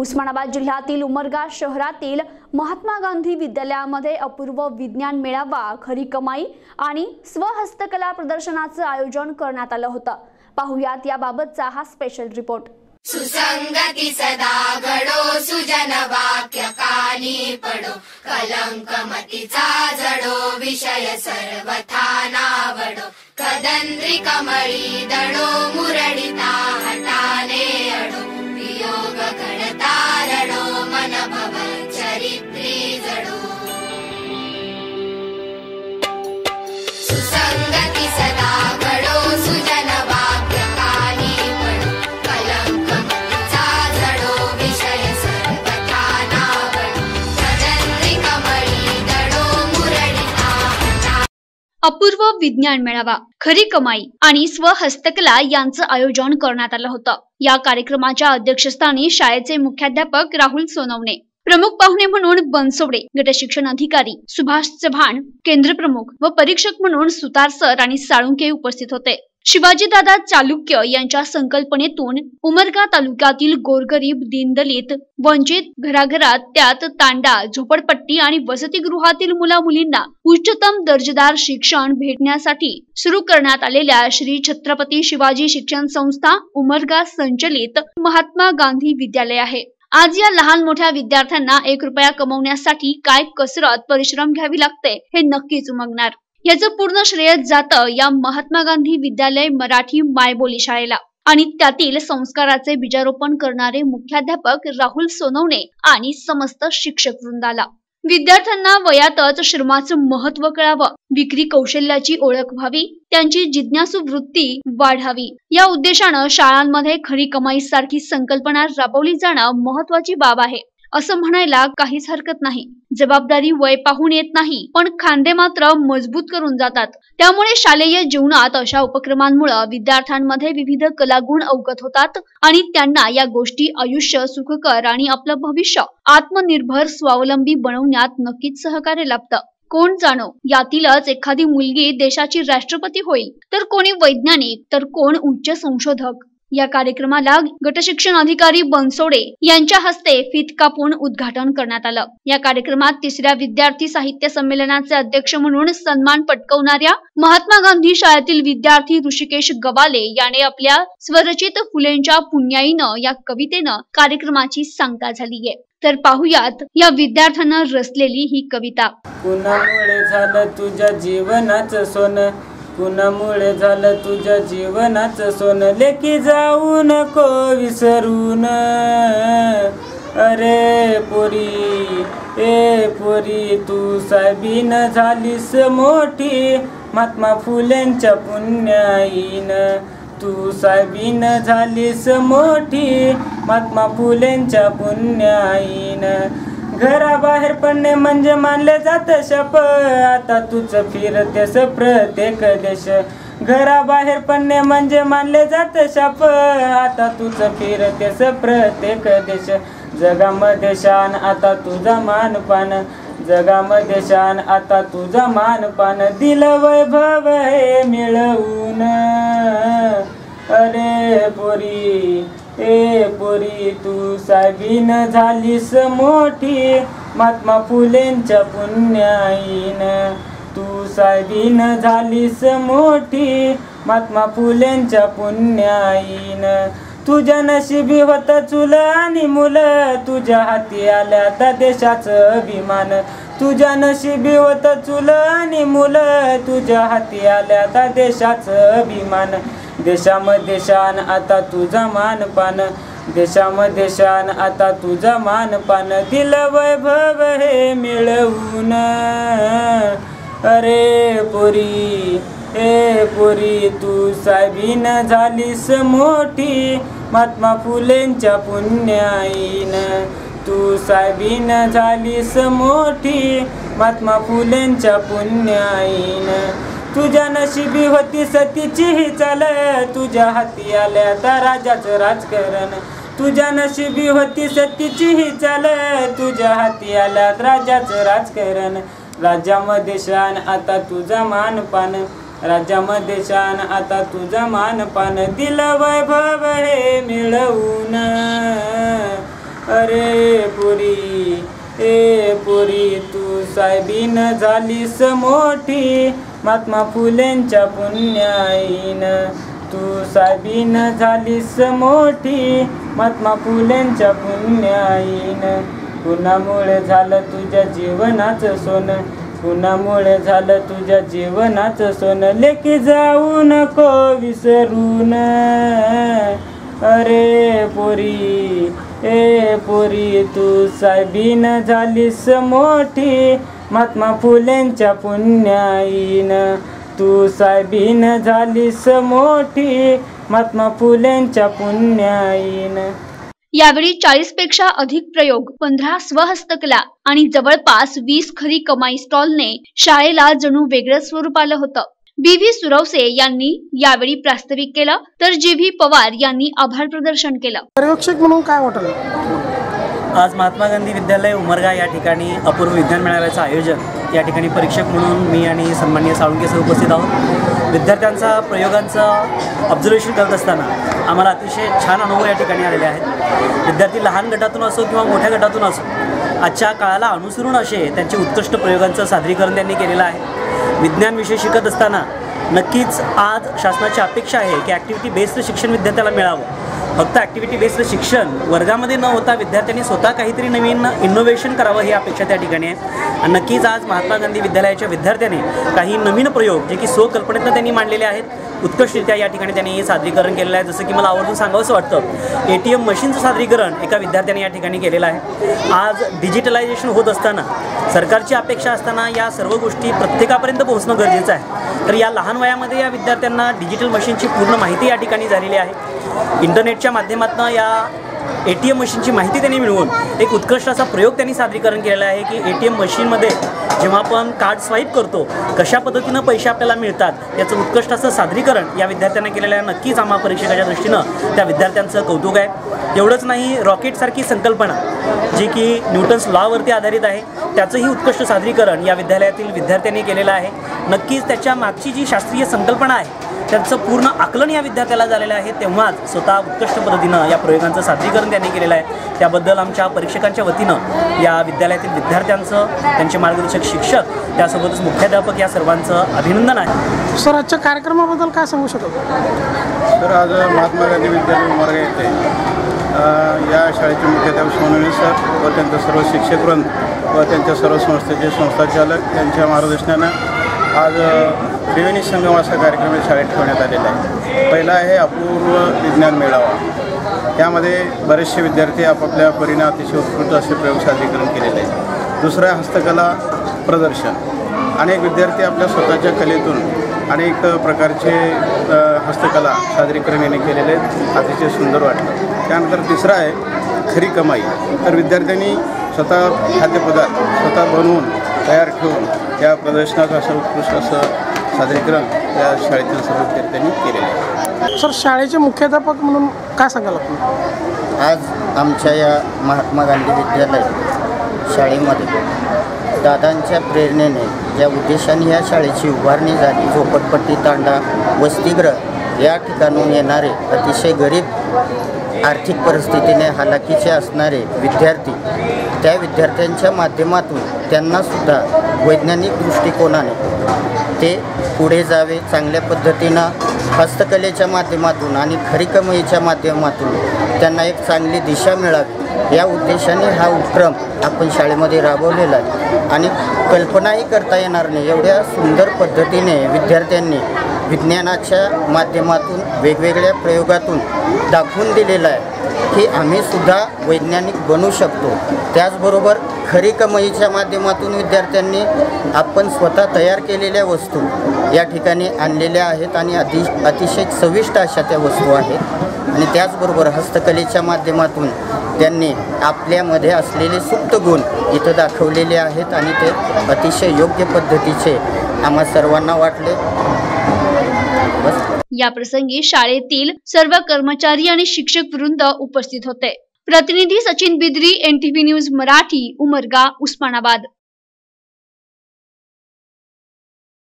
उस्मानाबाद जिल्ह्यातील उमरगा शहरातील महात्मा गांधी विद्यालयामध्ये अपूर्व विज्ञान मेळावा खरी कमाई आणि स्वहस्तकला प्रदर्शनाचं आयोजन करण्यात आलं होतं. पाहुयात याबाबतचा हा स्पेशल रिपोर्ट सुसंगती सदा घडो सुजन वाक्य कानी पडो. कलंक मतीचा जडो विषय सर्वथा नावडो. कदंद्री कमळी दडो मुरडिता हटान अपूर्व विज्ञान मेळावा खरी कमाई आणि स्वहस्तकला यांचं आयोजन करण्यात आलं होतं. या कार्यक्रमाच्या अध्यक्षस्थानी शाळेचे मुख्याध्यापक राहुल सोनवणे प्रमुख पाहुणे म्हणून बनसोडे गटशिक्षण अधिकारी सुभाष चव्हाण केंद्र प्रमुख व परीक्षक म्हणून सुतार सर आणि साळुंके उपस्थित होते. शिवाजीदादा चालुक्य यांच्या संकल्पनेतून उमरगा तालुक्यातील गोरगरीब दीनदलित वंचित घराघरात त्यात तांडा झोपडपट्टी आणि वसतिगृहातील मुला मुलींना उच्चतम दर्जेदार शिक्षण भेटण्यासाठी सुरू करण्यात आलेल्या श्री छत्रपती शिवाजी शिक्षण संस्था उमरगा संचलित महात्मा गांधी विद्यालय आहे. आज या लहान मोठ्या विद्यार्थ्यांना एक रुपया कमवण्यासाठी काय कसरत परिश्रम घ्यावी लागते हे नक्कीच उमगणार. याचं पूर्ण श्रेय जातं या महात्मा गांधी विद्यालय मराठी मायबोली शाळेला. आणि त्यातील संस्काराचे बीजारोपण करणारे मुख्याध्यापक राहुल सोनवणे आणि समस्त शिक्षक वृंदाला. विद्यार्थ्यांना वयातच श्रमाचं महत्त्व कळावं विक्री कौशल्याची ओळख व्हावी त्यांची जिज्ञासू वृत्ती वाढावी. या उद्देशानं शाळांमध्ये खरी कमाई सारखी संकल्पना राबवली जाणं महत्वाची बाब आहे. असं म्हणायला काहीच हरकत नाही. जबाबदारी वय पाहून येत नाही पण खांदे मात्र मजबूत करून जातात. त्यामुळे शालेय जीवनात अशा उपक्रमांमुळे विद्यार्थ्यांमध्ये विविध कलागुण अवगत होतात आणि त्यांना या गोष्टी आयुष्य सुखकर आणि आपलं भविष्य आत्मनिर्भर स्वावलंबी बनवण्यात नक्कीच सहकार्य लाभतं. कोण जाणो यातीलच एखादी मुलगी देशाची राष्ट्रपती होईल. तर कोणी वैज्ञानिक तर कोण उच्च संशोधक. या कार्यक्रमाला गटशिक्षण अधिकारी बनसोडे यांच्या हस्ते फित कापून उद्घाटन करण्यात आलं. या कार्यक्रमात तिसऱ्या विद्यार्थी साहित्य संमेलनाचे अध्यक्ष म्हणून सन्मान पटकवणाऱ्या महात्मा गांधी शाळेतील विद्यार्थी ऋषिकेश गवाले याने आपल्या स्वरचित फुलेंच्या पुण्याईनं या कवितेनं कार्यक्रमाची सांगता झालीय. तर पाहुयात या विद्यार्थ्यांना रचलेली ही कविता. कुणामुळे झालं तुझ्या जीवनाचं सोनं? कुणामुळे झालं तुझ्या जीवनाचं सोनं. लेकी जाऊ नको विसरून. अरे पोरी ए पोरी तू साहेबीन झालीस मोठी. महात्मा फुलेंच्या पुण्याईन. तू साहेबीन झालीस मोठी. महात्मा फुलेंच्या पुण्याईन. घराबाहेर पडणे म्हणजे मानले जात शप. आता तुझं फिरतेस प्रत्येक देश. घराबाहेर पडणे म्हणजे मानले जात शप. आता तुझं फिरतेस प्रत्येक देश. जगामध्ये शान आता तुझा मानपान. जगामध्ये शान आता तुझा मानपान. दिलं वैभव हे मिळवून. अरे पोरी ए पोरी तू साबीन झालीस मोठी. महात्मा फुलेंच्या पुण्याईन. तू साबीन झालीस मोठी. महात्मा फुलेंच्या पुण्याईन. तुझ्या नशिबी होत चुल आणि मुलं. तुझ्या हाती आल्या त्या देशाचं अभिमान. तुझ्या नशिबी होत चुल आणि मुलं. तुझ्या हाती आल्या त्या देशाचं अभिमान. देशामध्ये शान आता तुझा मानपान. देशामध्ये शान आता तुझा मानपान. दिलं वैभव हे मिळवून. अरे पोरी ए पोरी तू साबीन झालीस मोठी. महात्मा फुलेंच्या पुण्याईन. तू साबीन झालीस मोठी. महात्मा फुलेंच्या पुण्याईन. तुझ्या नशिबी होती सतीची ही चाल तुझ्या हाती आल्या त्या राजाचं राजकारण. तुझ्या नशिबी होती सतीची ही चाल तुझ्या हाती आल्या राजाचं राजकारण. राज्यामध्ये शान आता तुझा मानपान. राज्यामध्ये शान आता तुझा मानपान. दिलं वैभव हे मिळवून. अरे पुरी ए पुरी तू साहेबीन झालीस मोठी. महात्मा फुलेंच्या पुण्याईन. तू साहेबीन झालीस मोठी महात्मा फुलेंच्या पुण्याईन. कुणामुळे झालं तुझ्या जीवनाचं सोनं कुणामुळे झालं तुझ्या जीवनाचं सोनं. लेकी जाऊ नको विसरून. अरे पोरी ए पोरी तू साहेबीन झालीस मोठी महात्मा फुलेंच्या पुण्याईन. तू साहेबीन झालीस मोठी महात्मा फुलेंच्या पुण्याईन. यावेळी चाळीसपेक्षा अधिक प्रयोग पंधरा स्वहस्तकला आणि जवळपास वीस खरी कमाई स्टॉलने शाळेला जणू वेगळं स्वरूप आलं होतं. बी व्ही. सुरवसे यांनी यावेळी प्रास्ताविक केलं तर जी. व्ही. पवार यांनी आभार प्रदर्शन केलं. पर्यवेक्षक म्हणून काय वाटलं? आज महात्मा गांधी विद्यालय उमरगा या ठिकाणी अपूर्व विज्ञान मेळाव्याचं आयोजन या ठिकाणी परीक्षक म्हणून मी आणि सन्माननीय साळुंके सर उपस्थित आहोत. विद्यार्थ्यांचा प्रयोगांचं ऑब्झर्वेशन करत असताना आम्हाला अतिशय छान अनुभव या ठिकाणी आलेले आहेत. विद्यार्थी लहान गटातून असो किंवा मोठ्या गटातून असो आजच्या काळाला अनुसरून असे त्यांचे उत्कृष्ट प्रयोगांचं सादरीकरण त्यांनी केलेलं आहे. विज्ञान विषय शिकत असताना नक्कीच आज शासनाची अपेक्षा आहे की ॲक्टिव्हिटी बेस्ड शिक्षण विद्यार्थ्याला मिळावं. फक्त ॲक्टिव्हिटी बेस्ड शिक्षण वर्गामध्ये न होता विद्यार्थ्यांनी स्वतः काहीतरी नवीन इनोव्हेशन करावं ही अपेक्षा त्या ठिकाणी आहे. आणि नक्कीच आज महात्मा गांधी विद्यालयाच्या विद्यार्थ्याने काही नवीन प्रयोग जे की स्वकल्पनेतनं त्यांनी मांडलेले आहेत उत्कृष्टरित्या या ठिकाणी त्यांनी सादरीकरण केलेलं आहे. जसं की मला आवर्जून सांगावंसं वाटतं ए टी एम मशीनचं सादरीकरण एका विद्यार्थ्याने या ठिकाणी केलेलं आहे. आज डिजिटलायझेशन होत असताना सरकारची अपेक्षा असताना या सर्व गोष्टी प्रत्येकापर्यंत पोहोचणं गरजेचं आहे. तर या लहान वयामध्ये या विद्यार्थ्यांना डिजिटल मशीनची पूर्ण माहिती या ठिकाणी झालेली आहे. इंटरनेटच्या माध्यमातून या ए टी एम मशीनची माहिती त्यांनी मिळवून एक उत्कृष्ट असा प्रयोग त्यांनी सादरीकरण केलेला आहे की ए टी एम मशीनमध्ये जेव्हा आपण कार्ड स्वाईप करतो कशा पद्धतीनं पैसे आपल्याला मिळतात याचं उत्कृष्ट असं सादरीकरण या विद्यार्थ्यांना केलेलं आहे. नक्कीच आम्हा परीक्षकाच्या दृष्टीनं त्या विद्यार्थ्यांचं कौतुक आहे. एवढंच नाही रॉकेटसारखी संकल्पना जी की न्यूटन्स लॉवरती आधारित आहे त्याचंही उत्कृष्ट सादरीकरण या विद्यालयातील विद्यार्थ्यांनी केलेलं आहे. नक्कीच त्याच्या मागची जी शास्त्रीय संकल्पना आहे त्यांचं पूर्ण आकलन या विद्यार्थ्याला झालेलं आहे. तेव्हाच स्वतः उत्कृष्ट पद्धतीनं या प्रयोगांचं सादरीकरण त्यांनी केलेलं आहे. त्याबद्दल आमच्या परीक्षकांच्या वतीनं या विद्यालयातील विद्यार्थ्यांचं त्यांचे मार्गदर्शक शिक्षक त्यासोबतच मुख्याध्यापक या सर्वांचं अभिनंदन आहे. सर आजच्या कार्यक्रमाबद्दल काय सांगू शकतो? तर आज महात्मा गांधी विद्यालय उमरगा येथे अ, या शाळेचे मुख्याध्यापक सोनवणे सर व त्यांचा सर्व शिक्षकवृंद व त्यांच्या सर्व संस्थेचे संस्थाचालक यांच्या मार्गदर्शनानं आज त्रिवेणी संगम असा कार्यक्रम शाळेत ठेवण्यात आलेला आहे. पहिला आहे अपूर्व विज्ञान मेळावा. यामध्ये बरेचसे विद्यार्थी आपापल्या परीने अतिशय उत्कृष्ट असे प्रयोग सादरीकरण केलेले आहे दुसरं आहे हस्तकला प्रदर्शन. अनेक विद्यार्थी आपल्या स्वतःच्या कलेतून अनेक प्रकारचे हस्तकला सादरीकरण याने केलेले आहेत. अतिशय सुंदर वाटलं त्यानंतर तिसरं आहे खरी कमाई. तर विद्यार्थ्यांनी स्वतः खाद्यपदार्थ स्वतः बनवून तयार ठेवून त्या प्रदर्शनाचं असं उत्कृष्ट असं सादरीकरण या शाळेतील सर्व विद्यार्थ्यांनी केलेलं आहे. सर शाळेचे मुख्याध्यापक म्हणून काय सांगाल आपण? आज आमच्या या महात्मा गांधी विद्यालय शाळेमध्ये दादांच्या प्रेरणेने ज्या उद्देशाने या शाळेची उभारणी झाली झोपडपट्टी तांडा वसतिगृह या ठिकाणून येणारे अतिशय गरीब आर्थिक परिस्थितीने हालाकीचे असणारे विद्यार्थी त्या विद्यार्थ्यांच्या माध्यमातून त्यांनासुद्धा वैज्ञानिक दृष्टिकोनाने ते पुढे जावे चांगल्या पद्धतीनं हस्तकलेच्या माध्यमातून आणि खरी कमाईच्या माध्यमातून त्यांना एक चांगली दिशा मिळावी. या उद्देशाने हा उपक्रम आपण शाळेमध्ये राबवलेला आहे. आणि कल्पनाही करता येणार नाही. एवढ्या सुंदर पद्धतीने विद्यार्थ्यांनी विज्ञानाच्या माध्यमातून वेगवेगळ्या प्रयोगातून दाखवून दिलेला आहे. की आम्ही सुद्धा वैज्ञानिक बनू शकतो. त्याचबरोबर खरी कमाईच्या माध्यमातून विद्यार्थ्यांनी आपण स्वतः तयार केलेल्या वस्तू या ठिकाणी आणलेल्या आहेत आणि अति अतिशय चविष्ट अशा त्या वस्तू आहेत. आणि त्याचबरोबर हस्तकलेच्या माध्यमातून त्यांनी आपल्यामध्ये असलेले सुप्त गुण इथं दाखवलेले आहेत आणि ते अतिशय योग्य पद्धतीचे आम्हा सर्वांना वाटले. बस. या प्रसंगी शाळेतील सर्व कर्मचारी आणि शिक्षक वृंद उपस्थित होते. प्रतिनिधी सचिन बिद्री एनटीव्ही न्यूज मराठी उमरगा उस्मानाबाद.